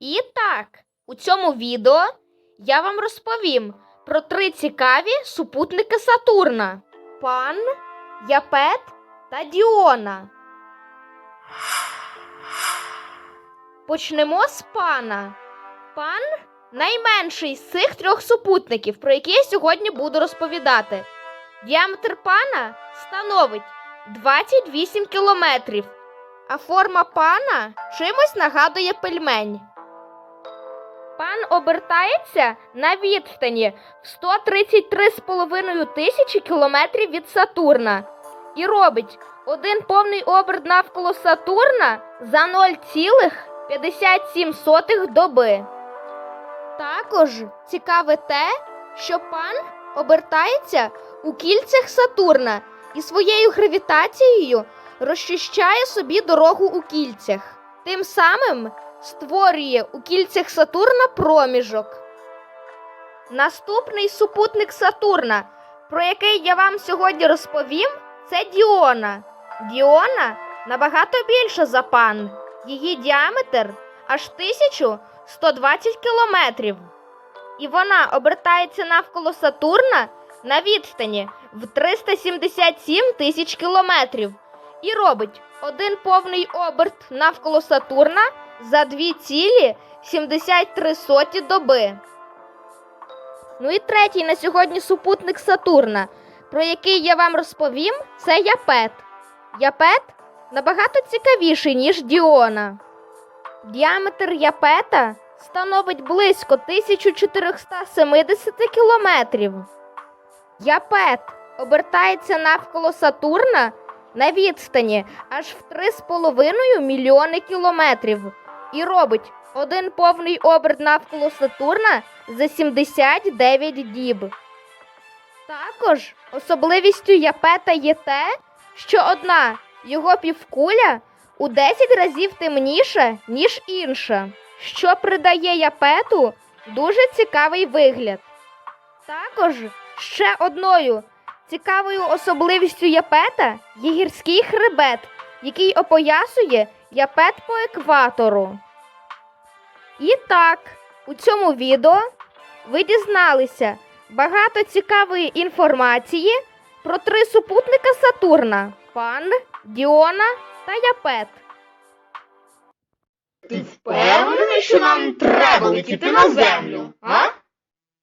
І так, у цьому відео я вам розповім про три цікаві супутники Сатурна: Пан, Япет та Діона. Почнемо з пана. Пан найменший з цих трьох супутників, про які я сьогодні буду розповідати. Діаметр пана становить 28 кілометрів, а форма пана чимось нагадує пельмень. Пан обертається на відстані в 133,5 тисячі кілометрів від Сатурна і робить один повний оберт навколо Сатурна за 0,57 доби. Також цікаве те, що пан обертається у кільцях Сатурна і своєю гравітацією розчищає собі дорогу у кільцях. Тим самим створює у кільцях Сатурна проміжок. Наступний супутник Сатурна, про який я вам сьогодні розповім, це Діона. Діона набагато більша за пан. Її діаметр аж 1120 кілометрів. І вона обертається навколо Сатурна на відстані в 377 тисяч кілометрів і робить один повний оберт навколо Сатурна за 2,73 доби. Ну і третій на сьогодні супутник Сатурна, про який я вам розповім, це Япет. Япет набагато цікавіший, ніж Діона. Діаметр Япета становить близько 1470 кілометрів. Япет обертається навколо Сатурна на відстані аж в 3,5 мільйони кілометрів і робить один повний оберт навколо Сатурна за 79 діб. Також особливістю Япета є те, що одна його півкуля у 10 разів темніша, ніж інша, що придає Япету дуже цікавий вигляд. Також ще одною цікавою особливістю Япета є гірський хребет, який опоясує Япет по екватору. І так, у цьому відео ви дізналися багато цікавої інформації про три супутника Сатурна: Пан, Діона та Япет. Ти впевнений, що нам треба летіти на землю, а?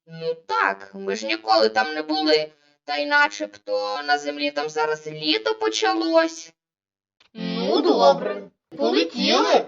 Ну так, ми ж ніколи там не були. Та й начебто на землі там зараз літо почалось. Ну, добре. Полетіли.